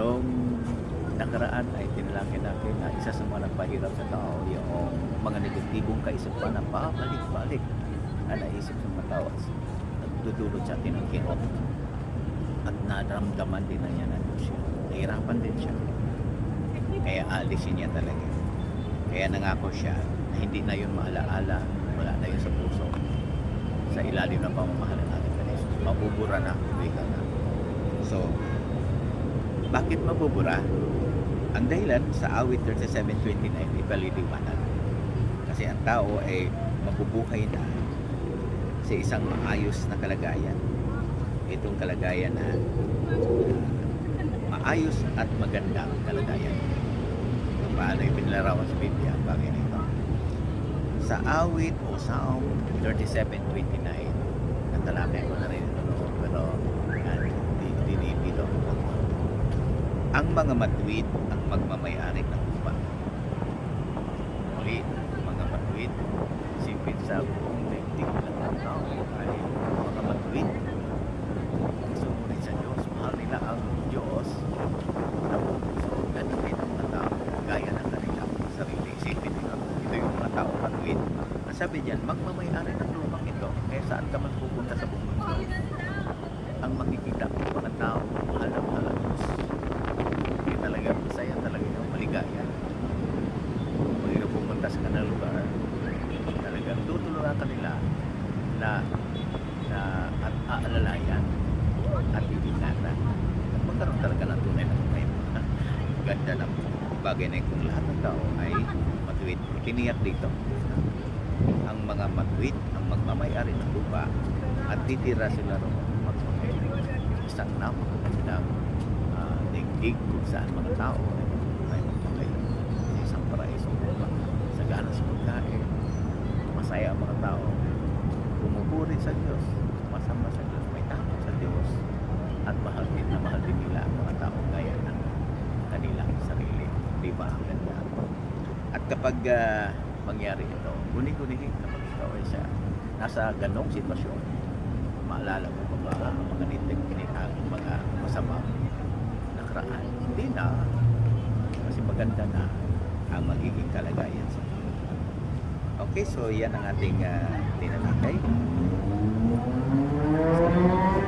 Noong nakaraan ay tinalangin natin na isa sa mga nagpahirap sa tao yung mga negatibong kaisipan na pabalik-balik na naisip sa mga tao at nagdudulot sa atin ng kirot. At naramdaman din na niya na siya. Nahirapan din siya. Kaya alisin niya talaga. Kaya nangako siya na hindi na yun maalaala, wala na yun sa puso. Sa ilalim ng pamamahala natin kay Jesus. Mabubura na, wika na. So, bakit mabubura? Ang dahilan sa awit 37.29 ipaliliwanag. Kasi ang tao ay mabubuhay na sa isang maayos na kalagayan. Itong kalagayan na uh, maayos at magandang kalagayan. Kung paano ipinlarawan sa Biblia ang bagay na ito. Sa awit o Psalm 37.29 natalakay ko na rin ito noon pero uh, dinipito ang mga matuwid ang magmamayari ng lupa. Muli, ang mga matuwid, sipit sa buong daigdig ng tao ay mga matuwid. Sumunod sa Diyos, mahal nila ang Diyos na. Ganun din ang mga tao, gaya ng kanilang sarili. Isipin nila, ito yung mga tao matuwid. Ang sabi diyan, magmamayari ng lupang ito, kaya saan ka man pupunta sa buong mundo. Ang makikita ng mga tao, mahal na mahal ang Diyos hindi talaga masaya talaga yung maligaya. Kung hindi pumunta sa kanang lugar, talagang tutulungan ka nila na na at aalalayan at ibigatan at magkaroon talaga ng tunay na buhay. Ganda ng bagay na kung lahat ng tao ay matuwid. Tiniyak dito ang mga matuwid, ang magmamayari ng lupa at titira sila roon magmamayari. Isang napakagandang uh, daigdig kung saan mga tao ay magpapay sa isang paraisong lupa. Sagana sa pagkain, masaya ang mga tao, pumupuri sa Diyos, masama sa Diyos, may takot sa Diyos, at mahal din na mahal din nila ang mga tao gaya ng kanilang sarili. Di ba ang ganda? At kapag ah, mangyari ito, guni-gunihin kapag ikaw ay siya nasa ganong sitwasyon, maalala mo ba ang mga nitig ang mga masama nakaraan? Hindi na. Kasi maganda na ang magiging kalagayan sa. Okay, so yan ang ating uh, tinalakay. Thank you.